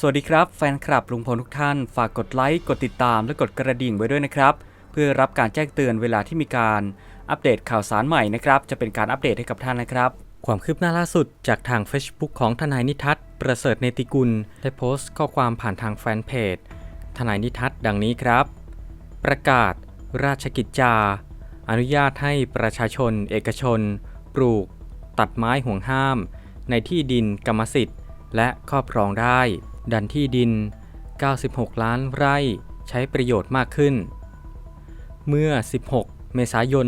สวัสดีครับแฟนคลับลุงพลทุกท่าน ฝากกดไลค์ กดติดตามและกดกระดิ่งไว้ด้วยนะครับ เพื่อรับการแจ้งเตือนเวลาที่มีการอัปเดตข่าวสารใหม่นะครับ จะเป็นการอัปเดตให้กับท่านนะครับ ความคืบหน้าล่าสุดจากทาง Facebook ของทนายนิทัศน์ประเสริฐเนติกุล ได้โพสต์ข้อความผ่านทางแฟนเพจทนายนิทัศน์ดังนี้ครับ ประกาศ ราชกิจจา อนุญาตให้ประชาชน เอกชน ปลูก ตัดไม้ห่วงห้าม ในที่ดินกรรมสิทธิ์ และครอบครองได้ ดันที่ดิน 96 ล้านไร่ใช้ประโยชน์มากขึ้น เมื่อ 16 เมษายน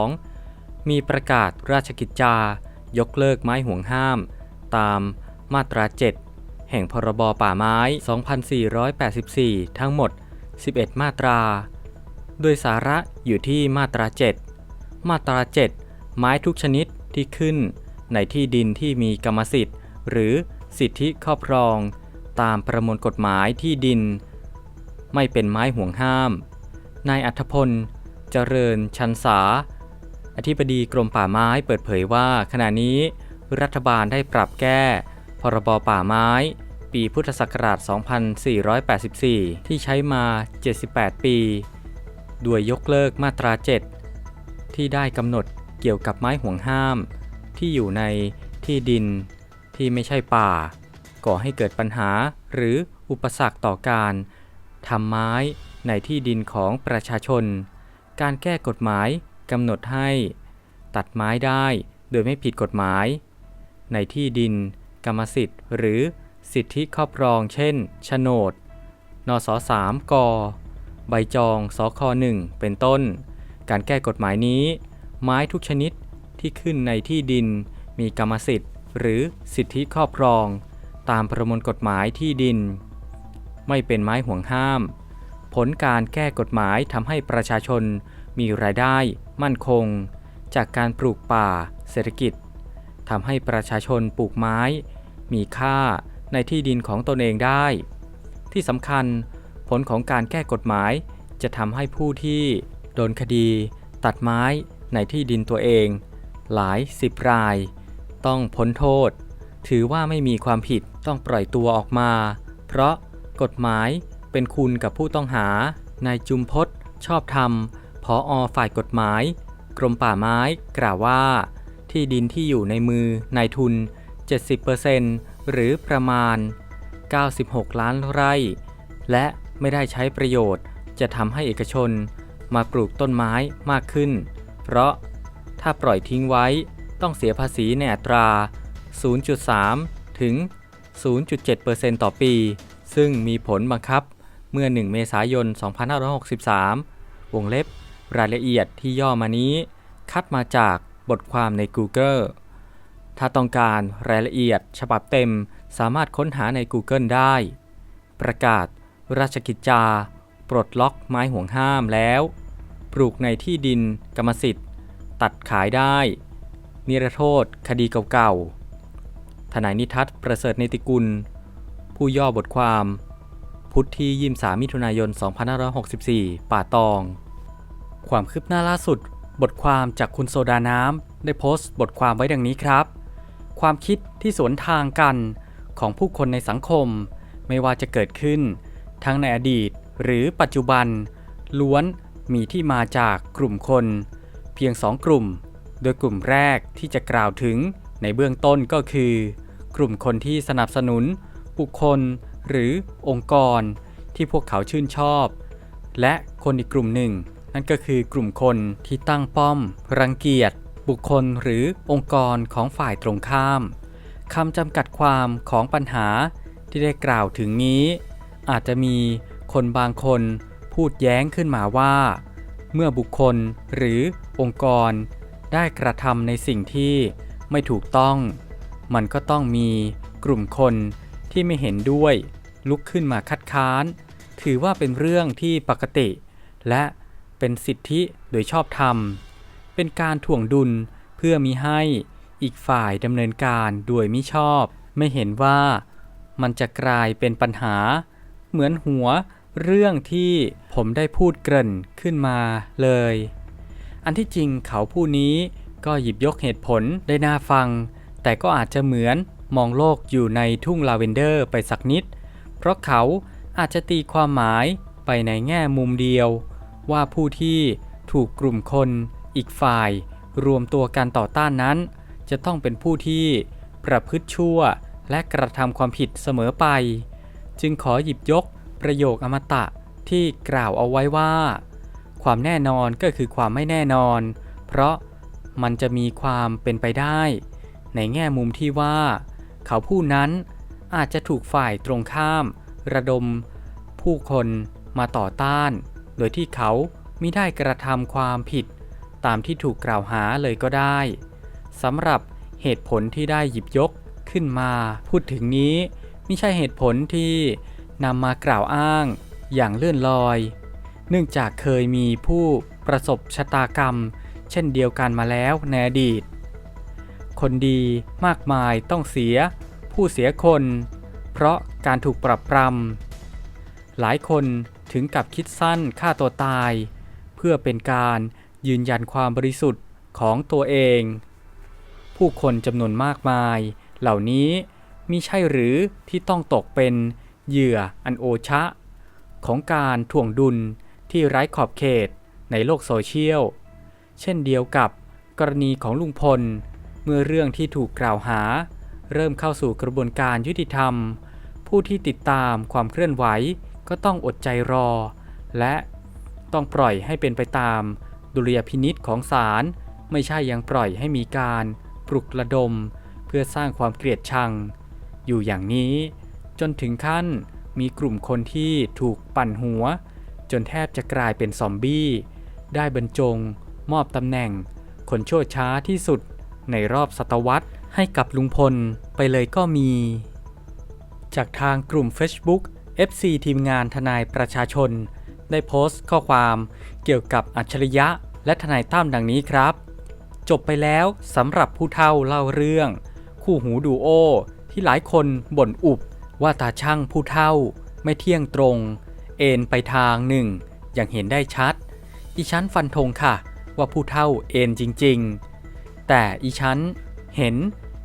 2562 มีประกาศราชกิจจายกเลิกไม้ห่วงห้าม ตามมาตรา 7 แห่งพรบป่าไม้ 2484 ทั้งหมด 11 มาตรา โดยสาระอยู่ที่มาตรา 7 มาตรา 7 ไม้ทุกชนิดที่ขึ้นในที่ดินที่มีกรรมสิทธิ์ หรือ สิทธิครอบครอง ตามประมวลกฎหมายที่ดิน ไม่เป็นไม้ห่วงห้าม นายอัธพล เจริญชันษา อธิบดีกรมป่าไม้เปิดเผยว่า ขณะนี้รัฐบาลได้ปรับแก้ พรบป่าไม้ ปีพุทธศักราช 2484 ที่ใช้มา 78 ปีด้วยยกเลิกมาตรา 7 ที่ได้กำหนดเกี่ยวกับไม้ห่วงห้าม ที่อยู่ในที่ดิน ที่ไม่ใช่ป่า ก่อให้เกิดปัญหาหรืออุปสรรคต่อการทำไม้ในที่ดินของประชาชน การแก้กฎหมายกำหนดให้ ตัดไม้ได้โดยไม่ผิดกฎหมาย ในที่ดิน กรรมสิทธิ์ หรือสิทธิครอบครอง เช่นโฉนด นส3กใบจองสค1เป็นต้น การแก้กฎหมายนี้ ไม้ทุกชนิดที่ขึ้นในที่ดินมีกรรมสิทธิ์ หรือสิทธิครอบครอง ตามประมวลกฎหมายที่ดิน ไม่เป็นไม้ห่วงห้าม ผลการแก้กฎหมายทำให้ประชาชนมีรายได้มั่นคง จากการปลูกป่าเศรษฐกิจทำให้ประชาชนปลูกไม้ มีค่าในที่ดินของตนเองได้ ที่สำคัญผลของการแก้กฎหมายจะทำให้ผู้ที่โดนคดี ตัดไม้ในที่ดินตัวเอง หลายสิบราย ต้องพ้นโทษ ถือว่าไม่มีความผิดต้องปล่อยตัวออกมา เพราะกฎหมายเป็นคุณกับผู้ต้องหา นายจุมพศชอบธรรมผออฝ่ายกฎหมาย กรมป่าไม้กล่าวว่า ที่ดินที่อยู่ในมือนายทุน 70%หรือประมาณ 96 ล้านไร่ และไม่ได้ใช้ประโยชน์ จะทำให้เอกชนมาปลูกต้นไม้มากขึ้น เพราะถ้าปล่อยทิ้งไว้ ต้องเสียภาษีในอัตรา 0.3 ถึง 0.7%ต่อปี ซึ่งมีผลบังคับเมื่อ 1 เมษายน 2563 วงเล็บรายละเอียดที่ย่อมานี้ คัดมาจากบทความใน Google ถ้าต้องการรายละเอียดฉบับเต็มสามารถค้นหาใน Google ได้ ประกาศ ราชกิจจา ปลดล็อกไม้ห่วงห้ามแล้ว ปลูกในที่ดินกรรมสิทธิ์ ตัดขายได้ นิรโทษ คดีเก่าๆ ทนายนิทัศน์ประเสริฐเนติกุล ผู้ย่อบทความ พุทธที่ยิมสามิถุนายน 2564 ป่าตอง ความคืบหน้าล่าสุด บทความจากคุณโซดาน้ำได้โพสต์บทความไว้ดังนี้ครับ ความคิดที่สวนทางกันของผู้คนในสังคม ไม่ว่าจะเกิดขึ้น ทั้งในอดีตหรือปัจจุบัน ล้วนมีที่มาจากกลุ่มคน เพียงสองกลุ่ม โดยกลุ่มแรกที่จะกล่าวถึงในเบื้องต้นก็คือ กลุ่มคนที่สนับสนุน บุคคล หรือองค์กร ที่พวกเขาชื่นชอบ และคนอีกกลุ่มหนึ่ง นั่นก็คือกลุ่มคนที่ตั้งป้อม รังเกียจ บุคคลหรือองค์กรของฝ่ายตรงข้ามคำจำกัดความของปัญหาที่ได้กล่าวถึงนี้ อาจจะมีคนบางคนพูดแย้งขึ้นมาว่า เมื่อบุคคลหรือองค์กร ได้กระทำในสิ่งที่ไม่ถูกต้อง มันก็ต้องมีกลุ่มคนที่ไม่เห็นด้วย ลุกขึ้นมาคัดค้าน ถือว่าเป็นเรื่องที่ปกติ และเป็นสิทธิโดยชอบธรรม เป็นการถ่วงดุลเพื่อมีให้อีกฝ่ายดำเนินการโดยมิชอบ ไม่เห็นว่ามันจะกลายเป็นปัญหา เหมือนหัวเรื่องที่ผมได้พูดเกริ่นขึ้นมาเลย อันที่จริงเขาผู้นี้ก็หยิบยกเหตุผลได้น่าฟัง แต่ก็อาจจะเหมือนมองโลกอยู่ในทุ่งลาเวนเดอร์ไปสักนิด เพราะเขาอาจจะตีความหมายไปในแง่มุมเดียว ว่าผู้ที่ถูกกลุ่มคนอีกฝ่าย รวมตัวกันต่อต้านนั้น จะต้องเป็นผู้ที่ประพฤติชั่วและกระทำความผิดเสมอไป จึงขอหยิบยกประโยคอมตะที่กล่าวเอาไว้ว่า ความแน่นอนก็คือความไม่แน่นอน เพราะมันจะมีความเป็นไปได้ ในแง่มุมที่ว่า เขาผู้นั้นอาจจะถูกฝ่ายตรงข้าม ระดม ผู้คนมาต่อต้าน โดยที่เขาไม่ได้กระทำความผิด ตามที่ถูกกล่าวหาเลยก็ได้สำหรับเหตุผลที่ได้หยิบยกขึ้นมา พูดถึงนี้ไม่ใช่เหตุผลที่นำมากล่าวอ้างอย่างเลื่อนลอย เนื่องจากเคยมีผู้ประสบชะตากรรม เช่นเดียวกันมาแล้วในอดีต คนดีมากมายต้องเสีย ผู้เสียคน เพราะการถูกปรับปรำหลายคนถึงกับคิดสั้นฆ่าตัวตาย เพื่อเป็นการยืนยันความบริสุทธิ์ของตัวเอง ผู้คนจำนวนมากมาย เหล่านี้มิใช่หรือที่ต้องตกเป็นเหยื่ออันโอชะ ของการถ่วงดุล ที่ไร้ขอบเขตในโลกโซเชียล เช่นเดียวกับกรณีของลุงพล เมื่อเรื่องที่ถูกกล่าวหา เริ่มเข้าสู่กระบวนการยุติธรรม ผู้ที่ติดตามความเคลื่อนไหวก็ต้องอดใจรอ และต้องปล่อยให้เป็นไปตาม ดุลยพินิษของศาลไม่ใช่ยังปล่อยให้มีการปลุกระดม เพื่อสร้างความเกลียดชัง อยู่อย่างนี้ จนถึงขั้นมีกลุ่มคนที่ถูกปั่นหัว จนแทบจะกลายเป็นซอมบี้ ได้บรรจง มอบตำแหน่ง คนชั่วช้าที่สุดในรอบศตวรรษให้กับลุงพลไปเลยก็มี จากทางกลุ่ม Facebook FC ทีมงานทนายประชาชน ได้โพสต์ข้อความเกี่ยวกับอัจฉริยะและทนายตั้มดังนี้ครับ จบไปแล้วสำหรับผู้เฒ่าเล่าเรื่อง คู่หูดูโอที่หลายคนบ่นอุบว่าตาช่างผู้เฒ่าไม่เที่ยงตรง เอ็นไปทางหนึ่ง อย่างเห็นได้ชัด อีชั้นฟันธงค่ะ ว่าผู้เฒ่าเอ็นจริงๆ แต่อีชั้นเห็น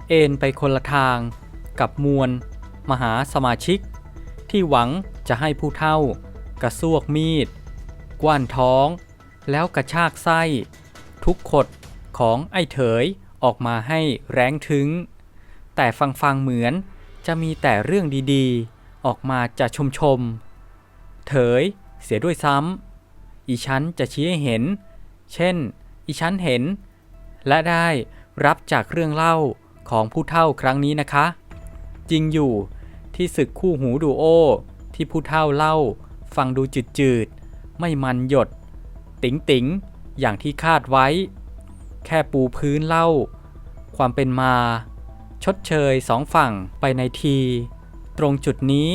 เอ็นไปคนละทางกับมวล มหาสมาชิก ที่หวังจะให้ผู้เฒ่ากระซวกมีด กว้านท้อง แล้วกระชากไส้ ทุกขดของไอ้เถยออกมาให้แรงถึง แต่ฟังฟังเหมือนจะมีแต่เรื่องดีๆ ออกมาจะชมชม เถยเสียด้วยซ้ำอีชั้นจะชี้ให้เห็น เช่น อีชั้นเห็น และได้รับจากเรื่องเล่าของผู้เฒ่าครั้งนี้นะคะ จริงอยู่ที่ศึกคู่หูดูโอ ที่ผู้เฒ่าเล่า ฟังดูจืดๆ ไม่มันหยด ติ๋งติ๋งอย่างที่คาดไว้ แค่ปูพื้นเล่า ความเป็นมา ชดเชยสองฝั่งไปในที ตรงจุดนี้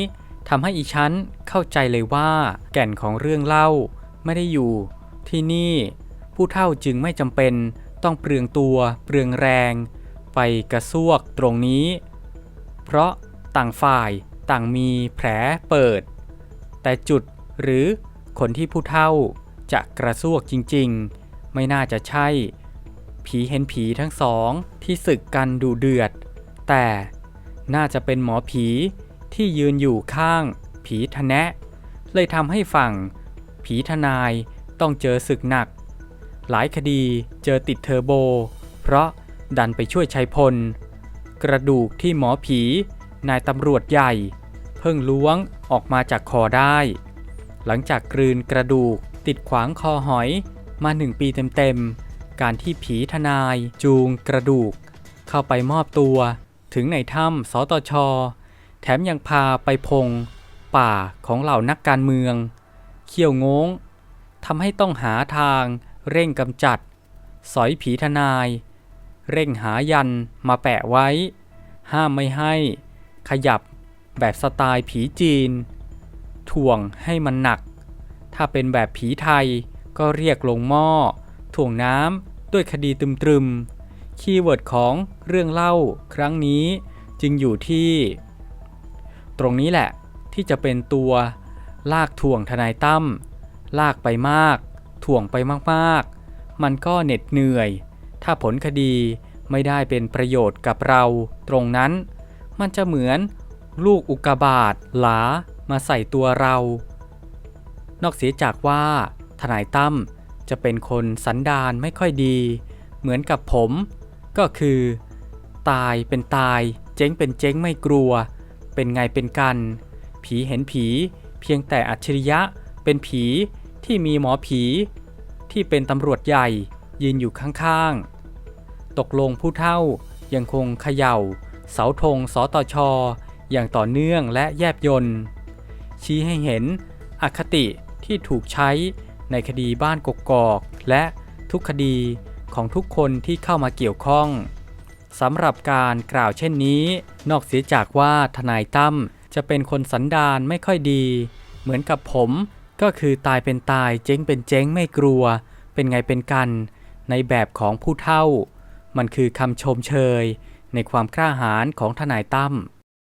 ทำให้อีชั้นเข้าใจเลยว่า แก่นของเรื่องเล่าไม่ได้อยู่ ที่นี่ ผู้เฒ่าจึงไม่จำเป็นต้องเปลืองตัวเปลืองแรง ไปกระซวกตรงนี้ เพราะต่างฝ่ายต่างมีแผลเปิด แต่จุดหรือคนที่ผู้เฒ่าจะกระซวกจริงๆ ไม่น่าจะใช่ ผีเห็นผีทั้งสองที่ศึกกันดูเดือด แต่น่าจะเป็นหมอผี ที่ยืนอยู่ข้าง ผีทะแนะ เลยทำให้ฝั่ง ผีทนายต้องเจอศึกหนัก หลายคดีเจอติดเทอร์โบ เพราะดันไปช่วยชัยพล กระดูกที่หมอผี นายตำรวจใหญ่ เพิ่งล้วงออกมาจากคอได้ หลังจากกลืนกระดูกติดขวางคอหอยมาหนึ่งปีเต็มๆ การที่ผีทนายจูงกระดูก เข้าไปมอบตัวถึงในถ้ำสตช แถมยังพาไปพง ป่าของเหล่านักการเมือง เขี้ยวงงทำให้ต้องหาทางเร่งกำจัด สอยผีทนาย เร่งหายันมาแปะไว้ ห้ามไม่ให้ ขยับแบบสไตล์ผีจีน ถ่วงให้มันหนัก ถ้าเป็นแบบผีไทยก็เรียกลงหม้อ ถ่วงน้ำด้วยคดีตรึมๆคีย์เวิร์ดของเรื่องเล่าครั้งนี้จึงอยู่ที่ ตรงนี้แหละที่จะเป็นตัวลากถ่วงทนายตั้มลากไปมาก ถ่วงไปมากๆ มันก็เหน็ดเหนื่อย ถ้าผลคดีไม่ได้เป็นประโยชน์กับเรา ตรงนั้น มันจะเหมือนลูกอุกาบาตหลามาใส่ตัวเรา นอกเสียจากว่าทนายตั้มจะเป็นคนสันดานไม่ค่อยดี เหมือนกับผม ก็คือ ตายเป็นตาย เจ๊งเป็นเจ๊งไม่กลัว เป็นไงเป็นกัน ผีเห็นผี เพียงแต่อัจฉริยะเป็นผีที่มีหมอผี ที่เป็นตำรวจใหญ่ยืนอยู่ข้างๆ ตกลงผู้เท่ายังคงเขย่า เสาธงสตชอย่างต่อเนื่องและแยบยนต์ชี้ให้เห็นอคติที่ถูกใช้ในคดีบ้านกกอก และทุกคดีของทุกคนที่เข้ามาเกี่ยวข้อง สำหรับการกล่าวเช่นนี้ นอกเสียจากว่าทนายตั้มจะเป็นคนสันดานไม่ค่อยดี เหมือนกับผมก็คือตายเป็นตายเจ๊งเป็นเจ๊งไม่กลัว เป็นไงเป็นกัน ในแบบของผู้เท่า มันคือคำชมเชย ในความกล้าหาญของทนายตั้ม